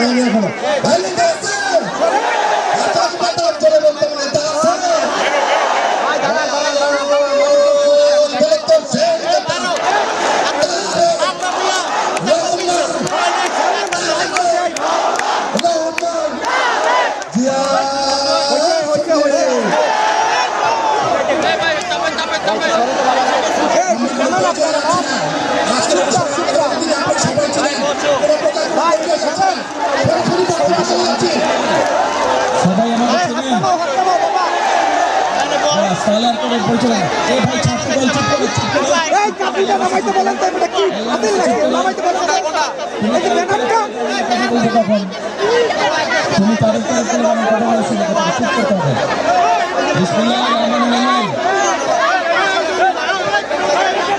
Bailen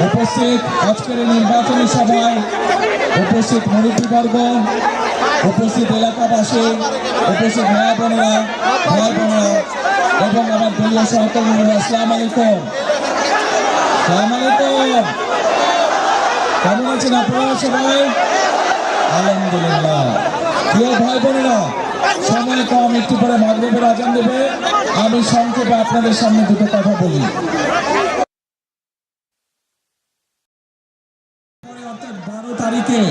উপস্থিত আজকের নির্বাচনী সভায় উপস্থিত মুরব্বীবর্গ উপস্থিত এলাকাবাসী উপস্থিত মা বোনেরা ভাই বোনেরা এবং আমার দলীয় সহকর্মীরা আসসালাম আলাইকুম। সালাম আলাইকুম। কেমন আছেন আপনারা সবাই? আলহামদুলিল্লাহ। প্রিয় ভাই বোনেরা, সময় কম, একটু পরে মাগরবের আজান দেবে। আমি সংক্ষেপে আপনাদের সামনে দুটো কথা বলি। অর্থাৎ বারো তারিখে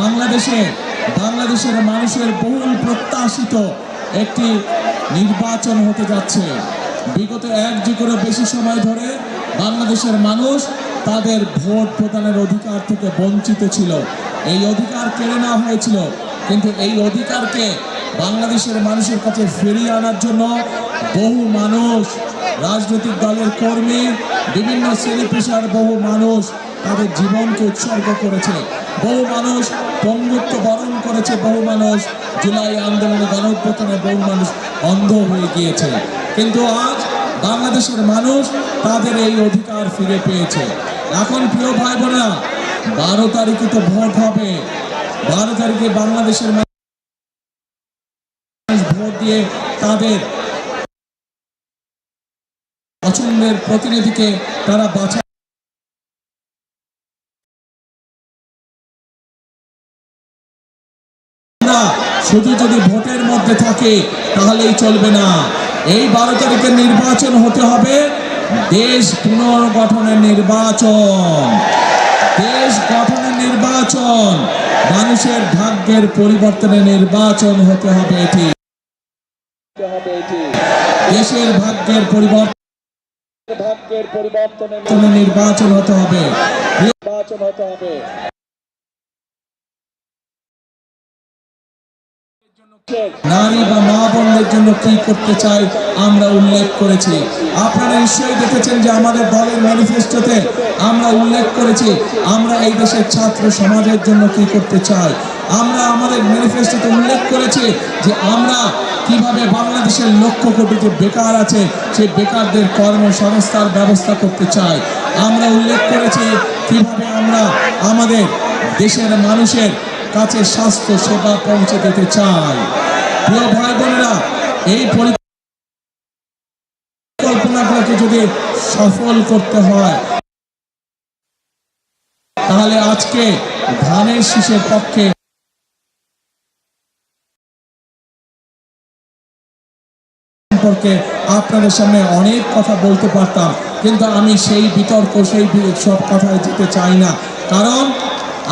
বাংলাদেশে, বাংলাদেশের মানুষের বহুল প্রত্যাশিত একটি নির্বাচন হতে যাচ্ছে। বিগত এক যুগেরও বেশি সময় ধরে বাংলাদেশের মানুষ তাদের ভোট প্রদানের অধিকার থেকে বঞ্চিত ছিল। এই অধিকার কেড়ে নেওয়া হয়েছিল। কিন্তু এই অধিকারকে বাংলাদেশের মানুষের কাছে ফিরিয়ে আনার জন্য বহু মানুষ, রাজনৈতিক দলের কর্মী, বিভিন্ন শ্রেণি পেশার বহু মানুষ তাদের জীবনকে উৎসর্গ করেছে। বহু মানুষ পঙ্গুত্ব বরণ করেছে, বহু মানুষ জুলাই আন্দোলনে গণঅভ্যুত্থানে, বহু মানুষ অন্ধ হয়ে গিয়েছে। কিন্তু আজ বাংলাদেশের মানুষ তাদের এই অধিকার ফিরে পেয়েছে। এখন প্রিয় ভাই বোনেরা বারো তারিখে তো ভোট হবে। বারো তারিখে বাংলাদেশের ভোট দিয়ে তাদের পছন্দের প্রতিনিধিকে তারা বাছা না শুধু যদি ভোটের মধ্যে থাকে, তাহলেই চলবে না। এই বারো তারিখের নির্বাচন হতে হবে। দেশ পুনর্গঠনের নির্বাচন। দেশ গঠনের নির্বাচন। মানুষের ভাগ্যের পরিবর্তনের নির্বাচন হতে হবে এটি। দেশের ভাগ্যের পরিবর্তন ভাগ্যের পরিবর্তনের নির্বাচন হতে হবে। নির্বাচন হতে হবে। নারী বা মা বোনদের জন্য কি করতে চাই আমরা উল্লেখ করেছি। আপনারা নিশ্চয়ই দেখেছেন যে আমাদের দলের ম্যানিফেস্টোতে আমরা উল্লেখ করেছি আমরা এই দেশের ছাত্র সমাজের জন্য কি করতে চাই। আমরা আমাদের ম্যানিফেস্টোতে উল্লেখ করেছি যে আমরা কীভাবে বাংলাদেশের লক্ষ কোটি যে বেকার আছে, সেই বেকারদের কর্মসংস্থার ব্যবস্থা করতে চাই। আমরা উল্লেখ করেছি কীভাবে আমরা আমাদের দেশের মানুষের কাছে স্বাস্থ্য সেবা পৌঁছে দিতে চাই। প্রিয় ভাই বোনেরা, এই পরিকল্পনাগুলোকে যদি সফল করতে হয়, তাহলে আজকে ধানের শীষের পক্ষে সম্পর্কে আপনাদের সামনে অনেক কথা বলতে পারতাম, কিন্তু আমি সেই বিতর্ক, সেই সব কথায় যেতে চাই না। কারণ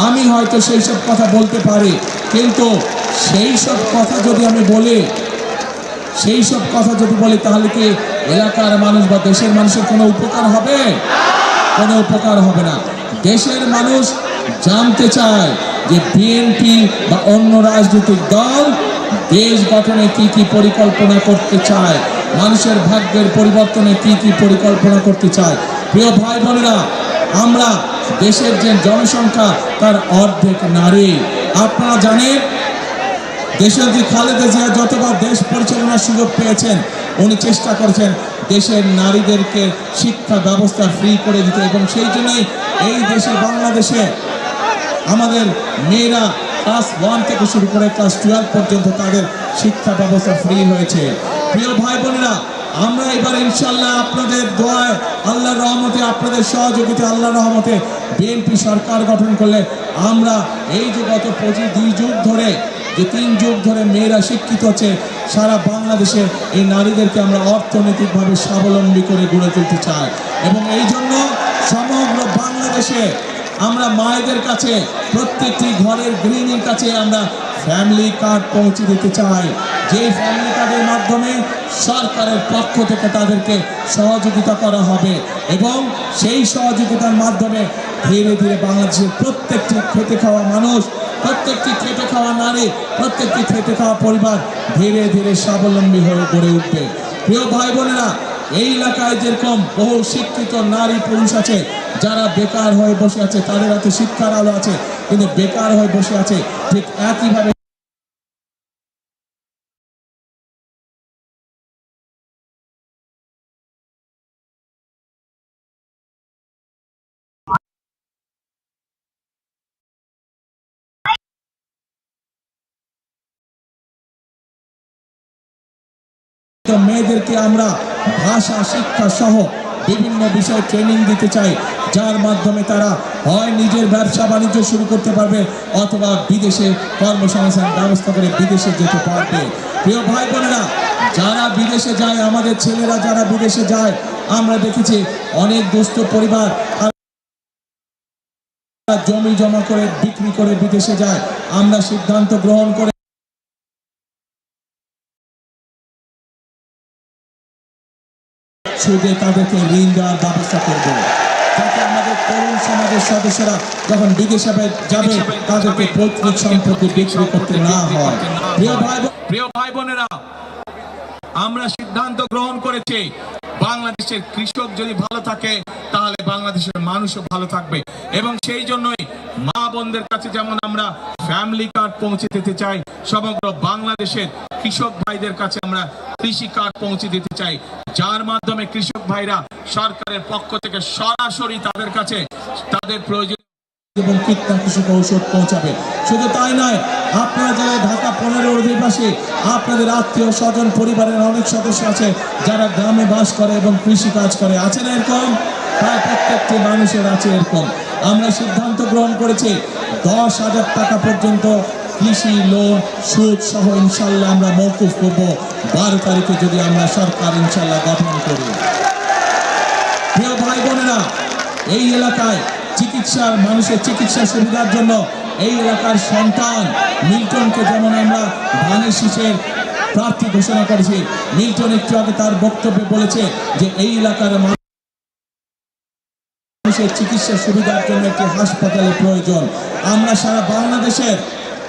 আমি হয়তো সেই সব কথা বলতে পারি, কিন্তু সেই সব কথা যদি আমি বলি, সেই সব কথা যদি বলি, তাহলে কি এলাকার মানুষ বা দেশের মানুষের কোনো উপকার হবে? কোনো উপকার হবে না। দেশের মানুষ জানতে চায় যে বিএনপি বা অন্য রাজনৈতিক দল দেশ গঠনে কি কি পরিকল্পনা করতে চায়, মানুষের ভাগ্যের পরিবর্তনে কি কি পরিকল্পনা করতে চায়। প্রিয় ভাই বোনেরা, আমরা দেশের যে জনসংখ্যা, তার অর্ধেক নারী। আপনারা জানেন দেশনেত্রী খালেদা জিয়া যতবার দেশ পরিচালনার সুযোগ পেয়েছেন, উনি চেষ্টা করেছেন দেশের নারীদেরকে শিক্ষা ব্যবস্থা ফ্রি করে দিতে। এবং সেই জন্যই এই দেশে, বাংলাদেশে আমাদের মেয়েরা ক্লাস ওয়ান থেকে শুরু করে ক্লাস টুয়েলভ পর্যন্ত তাদের শিক্ষা ব্যবস্থা ফ্রি হয়েছে। প্রিয় ভাই বোনেরা, আমরা এবার ইনশাল্লাহ আপনাদের দোয়ায়, আল্লাহর রহমতে, আপনাদের সহযোগিতা আল্লাহর রহমতে বিএনপি সরকার গঠন করলে আমরা এই যে গত পঁচিশ দুই যুগ ধরে, যে তিন যুগ ধরে মেয়েরা শিক্ষিত হচ্ছে, সারা বাংলাদেশে এই নারীদেরকে আমরা অর্থনৈতিকভাবে স্বাবলম্বী করে গড়ে তুলতে চাই। এবং এই জন্য সমগ্র বাংলাদেশে আমরা মায়েদের কাছে, প্রত্যেকটি ঘরের গৃহিণীর কাছে আমরা ফ্যামিলি কার্ড পৌঁছে দিতে চাই যে ফ্যামিলি কার্ডের মাধ্যমে সরকারের পক্ষ থেকে তাদেরকে সহযোগিতা করা হবে এবং সেই সহযোগিতার মাধ্যমে ধীরে ধীরে বাংলাদেশের প্রত্যেকটি খেতে খাওয়া মানুষ, প্রত্যেকটি খেটে খাওয়া নারী, প্রত্যেকটি খেটে খাওয়া পরিবার ধীরে ধীরে স্বাবলম্বী হয়ে গড়ে উঠবে। প্রিয় ভাই বোনেরা, এই এলাকায় যেরকম বহু শিক্ষিত নারী পুরুষ আছে যারা বেকার হয়ে বসে আছে, তাদের হাতে শিক্ষার আলো আছে, কিন্তু বেকার হয়ে বসে আছে, ঠিক একইভাবে মেয়েদেরকে আমরা ভাষা, শিক্ষা সহ বিভিন্ন বিষয়ে ট্রেনিং দিতে চাই যার মাধ্যমে তারা হয় নিজের ব্যবসা বাণিজ্য শুরু করতে পারবে অথবা বিদেশে কর্মসংস্থান ব্যবস্থা করে বিদেশে যেতে পারবে। প্রিয় ভাই বোনেরা, যারা বিদেশে যায়, আমাদের ছেলেরা যারা বিদেশে যায়, আমরা দেখেছি অনেক দুস্থ পরিবার জমি জমা করে, বিক্রি করে বিদেশে যায়। আমরা সিদ্ধান্ত গ্রহণ করে সুদে তাদেরকে ঋণ দেওয়ার ব্যবস্থা করব বাংলাদেশের কৃষক যদি ভালো থাকে, তাহলে বাংলাদেশের মানুষও ভালো থাকবে। এবং সেই জন্যই মা বোনদের কাছে যেমন আমরা ফ্যামিলি কার্ড পৌঁছে দিতে চাই, সমগ্র বাংলাদেশের কৃষক ভাইদের কাছে আমরা কৃষি কার্ড পৌঁছে দিতে চাই। যার মাধ্যমে কৃষক ভাইরা সরকারের পক্ষ থেকে সরাসরি তাদের কাছে তাদের প্রয়োজন এবং কীটনাশক ঔষধ পৌঁছাবে। শুধু তাই নয়, আপনারা যারা ঢাকা পনেরো অধিবাসী, আপনাদের আত্মীয়, স্বজন, পরিবারের অনেক সদস্য আছে, যারা গ্রামে বাস করে এবং কৃষি কাজ করে আছে না এরকম? প্রায় প্রত্যেকটি মানুষের আছে এরকম। আমরা সিদ্ধান্ত গ্রহণ করেছি, দশ হাজার টাকা পর্যন্ত কৃষি লোন, সুদ সহ ইনশাল্লাহ আমরা মৌকুফ করব। বারো তারিখে যদি আমরা সরকার ইনশাল্লাহ গঠন করি। প্রিয় ভাই বোনেরা এই এলাকায় চিকিৎসার, মানুষের চিকিৎসা সুবিধার জন্য এই এলাকার সন্তান মিল্টনকে যেমন আমরা ধানের শীষের প্রার্থী ঘোষণা করেছি, মিল্টন একটু আগে তার বক্তব্যে বলেছে যে এই এলাকার মানুষের চিকিৎসা সুবিধার জন্য একটি হাসপাতালের প্রয়োজন। আমরা সারা বাংলাদেশের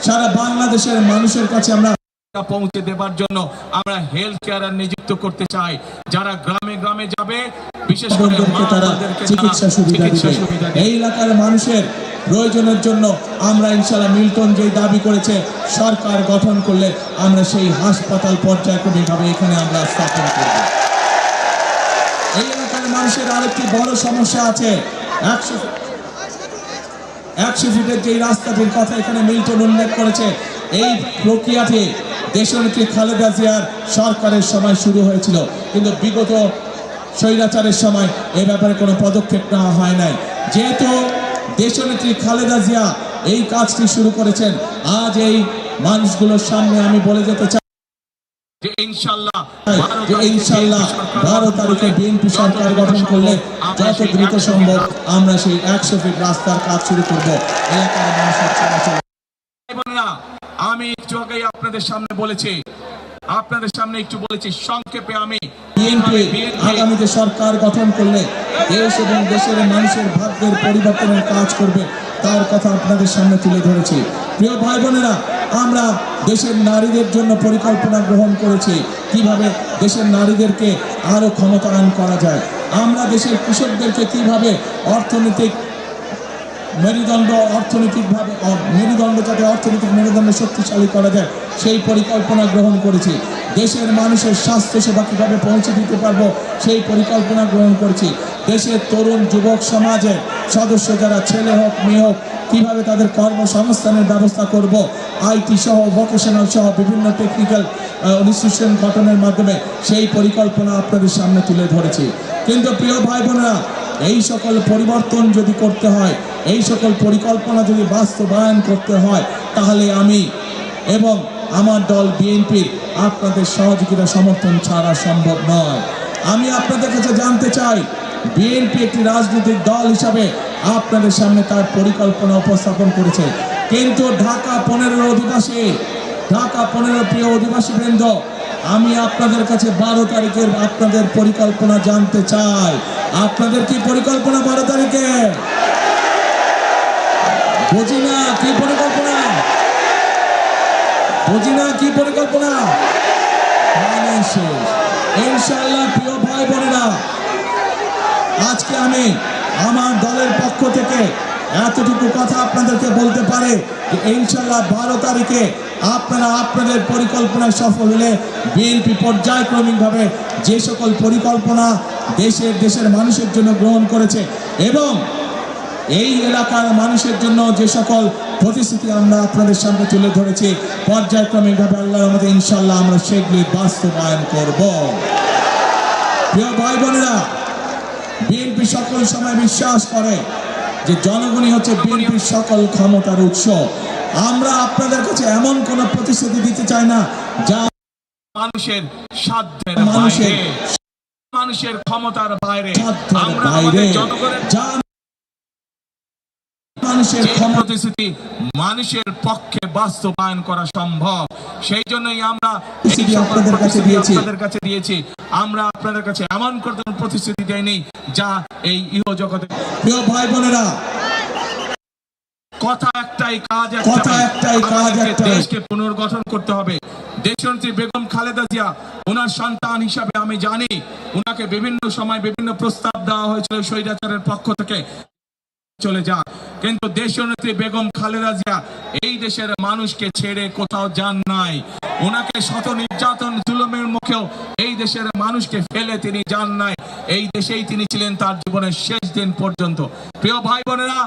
সারা বাংলাদেশের মানুষের কাছে আমরা পৌঁছে দেবার জন্য আমরা হেলথ কেয়ার নিযুক্ত করতে চাই। যারা গ্রামে গ্রামে যাবে বিশেষ করে তারা চিকিৎসা সুবিধা এই এলাকার মানুষের প্রয়োজনের জন্য আমরা ইনশাল্লাহ মিল্টন যে দাবি করেছে সরকার গঠন করলে আমরা সেই হাসপাতাল পর্যায়ক্রমিকভাবে এখানে আমরা স্থাপন করব। এই এলাকার মানুষের আরেকটি বড় সমস্যা আছে। একশো একশো ফিটের যে রাস্তাটির কথা এখানে মিল্টন উল্লেখ করেছে, এই প্রক্রিয়াটি দেশনেত্রী খালেদা জিয়ার সরকারের সময় শুরু হয়েছিল। কিন্তু বিগত স্বৈরাচারের সময় এ ব্যাপারে কোনো পদক্ষেপ নেওয়া হয় নাই। যেহেতু দেশনেত্রী খালেদা জিয়া এই কাজটি শুরু করেছেন, আজ এই মানুষগুলোর সামনে আমি বলে যেতে চাই যে ইনশাল্লাহ বারো তারিখে বিএনপি সরকার গঠন করলে যত দ্রুত সম্ভব আমরা সেই একশো ফিট রাস্তার কাজ শুরু করব। এলাকার মানুষের চলাচল আমি একটু আগেই আপনাদের সামনে বলেছি আপনাদের সামনে একটু বলেছি সংক্ষেপে আমি বিএনপি আগামীতে সরকার গঠন করলে দেশ এবং দেশের মানুষের ভাগ্যের পরিবর্তনের কাজ করবে। তার কথা আপনাদের সামনে তুলে ধরেছি। প্রিয় ভাই বোনেরা আমরা দেশের নারীদের জন্য পরিকল্পনা গ্রহণ করেছি, কীভাবে দেশের নারীদেরকে আরও ক্ষমতায়ন করা যায়। আমরা দেশের কৃষকদেরকে কীভাবে অর্থনৈতিক মেরুদণ্ড, অর্থনৈতিকভাবে মেরুদণ্ড যাতে অর্থনৈতিক মেরুদণ্ড শক্তিশালী করা যায়, সেই পরিকল্পনা গ্রহণ করেছি। দেশের মানুষের স্বাস্থ্যসেবা কীভাবে পৌঁছে দিতে পারব, সেই পরিকল্পনা গ্রহণ করেছি। দেশের তরুণ যুবক সমাজের সদস্য যারা ছেলে হোক, মেয়ে হোক, কীভাবে তাদের কর্মসংস্থানের ব্যবস্থা করব আইটি সহ ভোকেশনাল সহ বিভিন্ন টেকনিক্যাল ইনস্টিটিউশন গঠনের মাধ্যমে সেই পরিকল্পনা আপনাদের সামনে তুলে ধরেছি। কিন্তু প্রিয় ভাই বোনেরা এই সকল পরিবর্তন যদি করতে হয়, এই সকল পরিকল্পনা যদি বাস্তবায়ন করতে হয়, তাহলে আমি এবং আমার দল বিএনপির আপনাদের সহযোগিতা সমর্থন ছাড়া সম্ভব নয়। আমি আপনাদের কাছে জানতে চাই বিএনপি একটি রাজনৈতিক দল হিসাবে আপনাদের সামনে তার পরিকল্পনা উপস্থাপন করেছে। কিন্তু ঢাকা পনেরোর অধিবাসী, ঢাকা পনেরো প্রিয় অধিবাসী বৃন্দ, আমি আপনাদের কাছে বারো তারিখের আপনাদের পরিকল্পনা জানতে চাই। আপনাদের কি পরিকল্পনা বারো তারিখে? বুঝি না কি পরিকল্পনা? বুঝি না কি পরিকল্পনা? মানে শেষ। ইনশাআল্লাহ প্রিয় ভাই বোনেরা আজকে আমি, আমার দলের পক্ষ থেকে এতটুকু কথা আপনাদেরকে বলতে পারে যে ইনশাল্লাহ বারো তারিখে আপনারা আপনাদের পরিকল্পনা সফল হলে বিএনপি পর্যায়ক্রমিকভাবে যে সকল পরিকল্পনা দেশের দেশের মানুষের জন্য গ্রহণ করেছে এবং এই এলাকার মানুষের জন্য যে সকল প্রতিশ্রুতি আমরা আপনাদের সামনে তুলে ধরেছি, পর্যায়ক্রমিকভাবে আল্লাহর আমাদের ইনশাল্লাহ আমরা সেগুলি বাস্তবায়ন করব। প্রিয় ভাই বোনেরা বিএনপি সকল সময় বিশ্বাস করে যে জনগণই হচ্ছে বিএনপির সকল ক্ষমতার উৎস। আমরা আপনাদের কাছে এমন কোন প্রতিশ্রুতি দিতে চাই না যা মানুষের সাধ্যের মানুষের মানুষের ক্ষমতার বাইরে। আমরা আমাদের জনগণের যা মানুষের প্রতিশ্রুতি মানুষের পক্ষে বাস্তবায়ন করা সম্ভব। সেই জন্যই আমরা আপনাদের কাছে দিয়েছি। আপনাদের কাছে দিয়েছি। আমরা আপনাদের কাছে এমন কোনো প্রতিশ্রুতি দেয়নি যা এই ইহ জগতে প্রিয় ভাই বোনেরা কথা একটাই কাজ কথা একটাই, কাজ দেশকে পুনর্গঠন করতে হবে। দেশনেত্রী বেগম খালেদা জিয়া ওনার সন্তান হিসাবে আমি জানি ওনাকে বিভিন্ন সময় বিভিন্ন প্রস্তাব দেওয়া হয়েছিল স্বৈরাচারের পক্ষ থেকে। চলে যান। কিন্তু দেশনেত্রী বেগম খালেদা জিয়া এই দেশের মানুষকে ছেড়ে কোথাও যান নাই। ওনাকে শত নির্যাতন, জুলুমের মুখেও এই দেশের মানুষকে ফেলে তিনি যান নাই। এই দেশেই তিনি ছিলেন তার জীবনের শেষ দিন পর্যন্ত। প্রিয় ভাই বোনেরা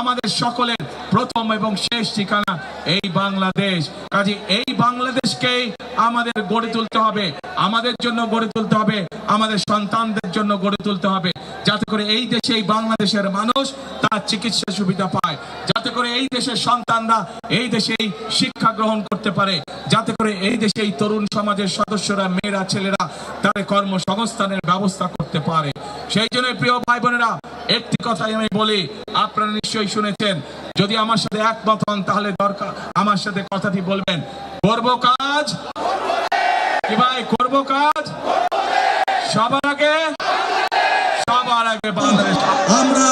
আমাদের সকলের প্রথম এবং শেষ ঠিকানা এই বাংলাদেশ। কাজে এই বাংলাদেশকে আমাদের গড়ে তুলতে হবে। আমাদের জন্য গড়ে তুলতে হবে। আমাদের সন্তানদের জন্য গড়ে তুলতে হবে। যাতে করে এই দেশে এই বাংলাদেশের মানুষ তার চিকিৎসা সুবিধা পায়। যাতে করে এই দেশের সন্তানরা এই দেশেই শিক্ষা গ্রহণ করতে পারে। যাতে করে এই দেশে এই তরুণ সমাজের সদস্যরা, মেয়েরা, ছেলেরা তাদের কর্মসংস্থানের ব্যবস্থা করতে পারে। সেই জন্য প্রিয় ভাই বোনেরা একটি কথাই আমি বলি, আপনারা নিশ্চয়ই শুনেছেন, যদি আমার সাথে একমত হন, তাহলে দরকার, আমার সাথে কথাটি বলবেন, করব কাজ? কি ভাই, করব কাজ? সবার আগে আমরা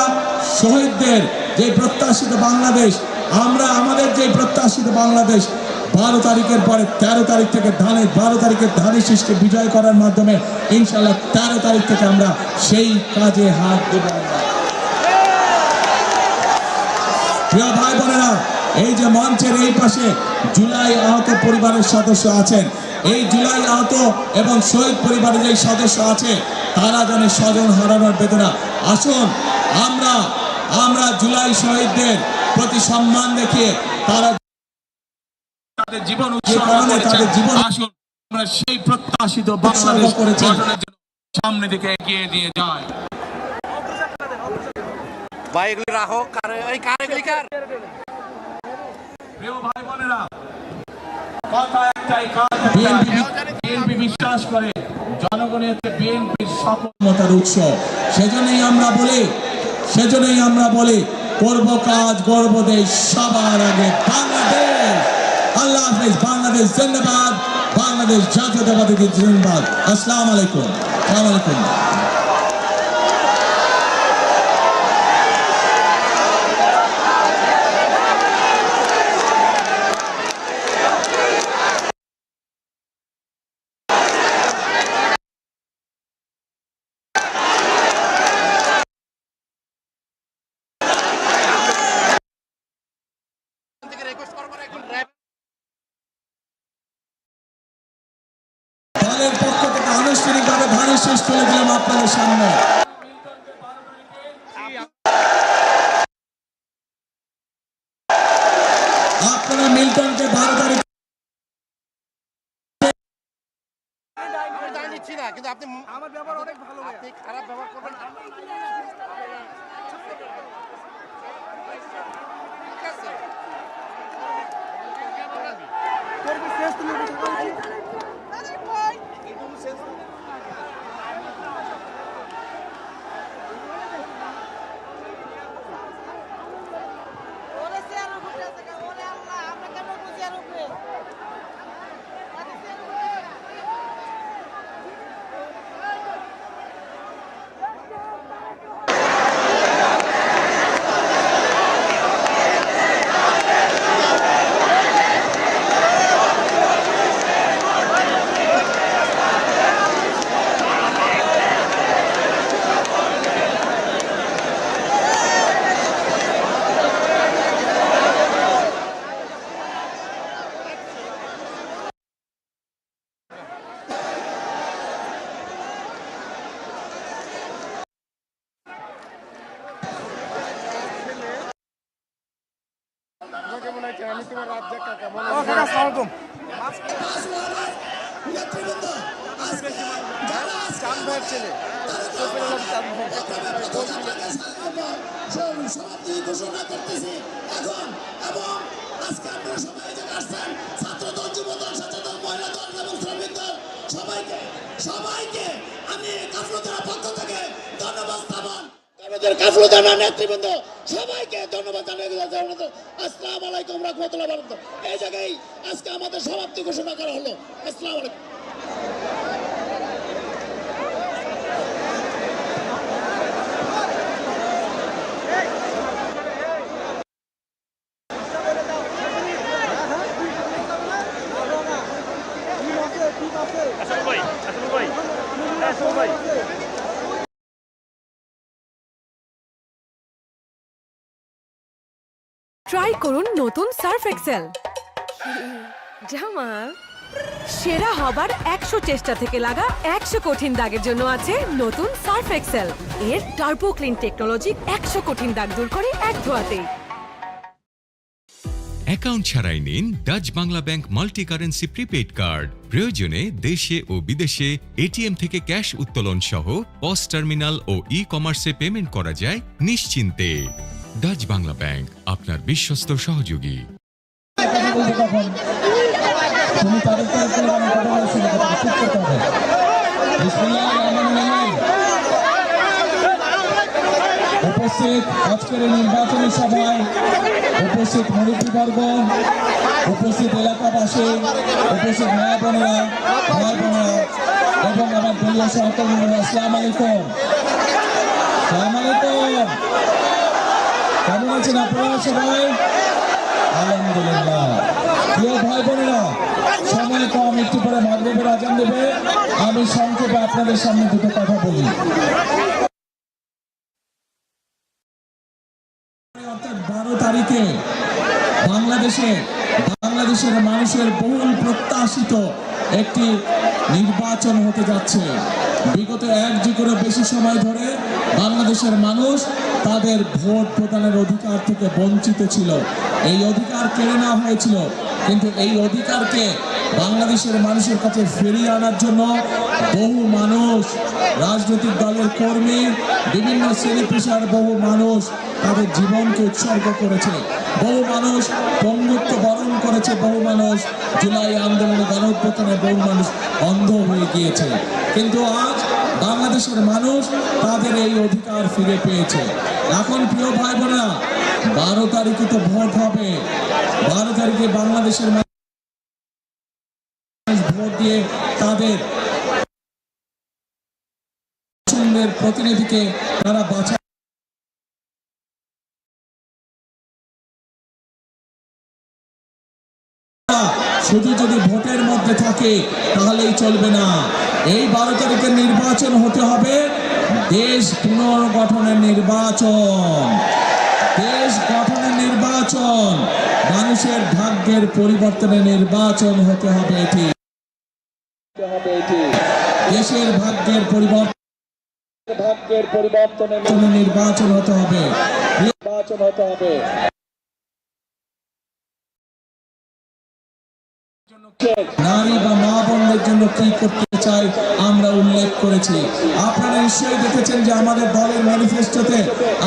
শহীদদের যে প্রত্যাশিত বাংলাদেশ, আমরা আমাদের যে প্রত্যাশিত বাংলাদেশ, বারো তারিখের পরে তেরো তারিখ থেকে ধানের বারো তারিখের ধানের শীষকে বিজয় করার মাধ্যমে ইনশাল্লাহ তেরো তারিখ থেকে আমরা সেই কাজে হাত দেব। প্রিয় ভাই বোনেরা এই যে মঞ্চের এই পাশে জুলাই আহত পরিবারের সদস্য আছেন। এই জুলাই আহত এবং শহীদ পরিবারের যে সদস্য আছে তারা জানে স্বজন হারানোর বেদনা। আসুন আমরা আমরা জুলাই শহীদদের প্রতি সম্মান দেখিয়ে তারা তাদের জীবন তাদের জীবন- আসুন আমরা সেই প্রত্যাশিত বাংলাদেশ করেছেন। গঠনের জন্য সামনে দিকে এগিয়ে দিয়ে যায়। ভাই রাখো। কার এই কার এগুলি কার? প্রিয় ভাই বোনেরা, কথা একটাই কাজ বিএনপি বিশ্বাস করে, জনগণের বিএনপির সকল উৎস সেজন্যই আমরা বলি, সেজন্যই আমরা বলি, করব কাজ, গর্ব দেশ সবার আগে। বাংলাদেশ! আল্লাহ হাফিজ, বাংলাদেশ জিন্দাবাদ, বাংলাদেশ জাতীয়তাবাদী জিন্দাবাদ। আসসালামু আলাইকুম। আসসালামু আলাইকুম থেকে রিকোয়েস্ট করব একজন র্যাব দলের পক্ষ থেকে আনুষ্ঠানিকভাবে ধানের শেষ তুলে দিলাম আপনাদের সামনে। আপনারা মিল্টনকে বারো কিন্তু আপনি আমার ব্যবহার অনেক ভালো আপনি খারাপ ব্যবহার করবেন ওরে চেয়ারের উপরে আছে কেন? ওরে আল্লাহ, আমরা কেমন বুঝি আর উপরে? আরে চেয়ারের উপরে। তোমাকে মনে হয় আমি তোমার রাজ্যের কাকা মনে ও কাকা আসসালামু আলাইকুম নেতৃবৃন্দ আজকে যারা আজকে চান ভাইয়ের ছেলে শফির আলম চান ভাই সমাপ্তি ঘোষণা করতেছি। এখন, এবং আজকে আপনারা সবাই যে আসছেন ছাত্র দল যুব সচেতন মহিলা দল এবং শ্রমিক দল। সবাইকে সবাইকে আমি কাফলতার পক্ষ থেকে ধন্যবাদ স্থাপন আমাদের নেতৃবৃন্দ, সবাইকে ধন্যবাদ জানাই। আসসালাম আলাইকুম রহমতুল্লাহ। এই জায়গায় আজকে আমাদের সমাপ্তি ঘোষণা করা হলো। আসসালামু ট্রাই করুন নতুন সার্ফ এক্সেল। জামাল। সেরা হবার একশো চেষ্টা থেকে লাগা একশো কঠিন দাগের জন্য আছে নতুন সার্ফ এক্সেল। এর টার্বো ক্লিন টেকনোলজি একশো কঠিন দাগ দূর করে এক ধোয়াতেই। অ্যাকাউন্ট ছাড়াই নিন Dutch Bangla Bank multi currency prepaid card প্রয়োজনে দেশে ও বিদেশে এটিএম থেকে ক্যাশ উত্তোলন সহ পস টার্মিনাল ও ই কমার্সে পেমেন্ট করা যায় নিশ্চিন্তে। ডাচ বাংলা ব্যাংক আপনার বিশ্বস্ত সহযোগী। তুমি তাদের তো একটু আমার কথা বলছো না, কথা চুপ করতে হবে বিসমিল্লাহির রহমানির রহিম। উপস্থিত আজকের নির্বাচনী সভায় উপস্থিত মুরব্বীবর্গ উপস্থিত এলাকাবাসী, উপস্থিত মা বোনেরা, ভাই বোনেরা এবং আমার দলীয় সহকর্মীরা, আসসালাম আলাইকুম। আসসালাম আলাইকুম। কেমন আছেন আপনারা সবাই? আলহামদুলিল্লাহ। প্রিয় ভাই বোনেরা, সময় কম, একটু পরে মাগরিবের আজান দেবে। আমি সংক্ষেপে আপনাদের সামনে দুটো কথা বলি অর্থাৎ বারো তারিখে বাংলাদেশে, বাংলাদেশের মানুষের বহুল প্রত্যাশিত একটি নির্বাচন হতে যাচ্ছে। বিগত এক যুগেরও বেশি সময় ধরে বাংলাদেশের মানুষ তাদের ভোট প্রদানের অধিকার থেকে বঞ্চিত ছিল। এই অধিকার কেড়ে নেওয়া হয়েছিল। কিন্তু এই অধিকারকে বাংলাদেশের মানুষের কাছে ফিরিয়ে আনার জন্য বহু মানুষ, রাজনৈতিক দলের কর্মী, বিভিন্ন শ্রেণি পেশার বহু মানুষ তাদের জীবনকে উৎসর্গ করেছে। বহু মানুষ পঙ্গুত্ব বরণ করেছে, বহু মানুষ জুলাই আন্দোলনে গণঅভ্যুত্থানে বহু মানুষ অন্ধ হয়ে গিয়েছে। কিন্তু আজ বাংলাদেশের মানুষ তাদের এই অধিকার ফিরে পেয়েছে। এখন প্রিয় ভাই বোনেরা বারো তারিখে তো ভোট হবে। বারো তারিখে বাংলাদেশের ভোট দিয়ে তাদের প্রতিনিধিকে তারা বাছা শুধু যদি ভোটের মধ্যে থাকে, তাহলেই চলবে না। এই বারো তারিখের নির্বাচন হতে হবে। দেশ পুনর্গঠনের নির্বাচন। দেশ গঠনের নির্বাচন। মানুষের ভাগ্যের পরিবর্তনের নির্বাচন হতে হবে এটি। দেশের ভাগ্যের পরিবর্তন ভাগ্যের পরিবর্তনের জন্য নির্বাচন হতে হবে। নির্বাচন হতে হবে। নারী বা মা বোনদের জন্য কি করতে চাই আমরা উল্লেখ করেছি। আপনারা নিশ্চয়ই দেখেছেন যে আমাদের দলের ম্যানিফেস্টোতে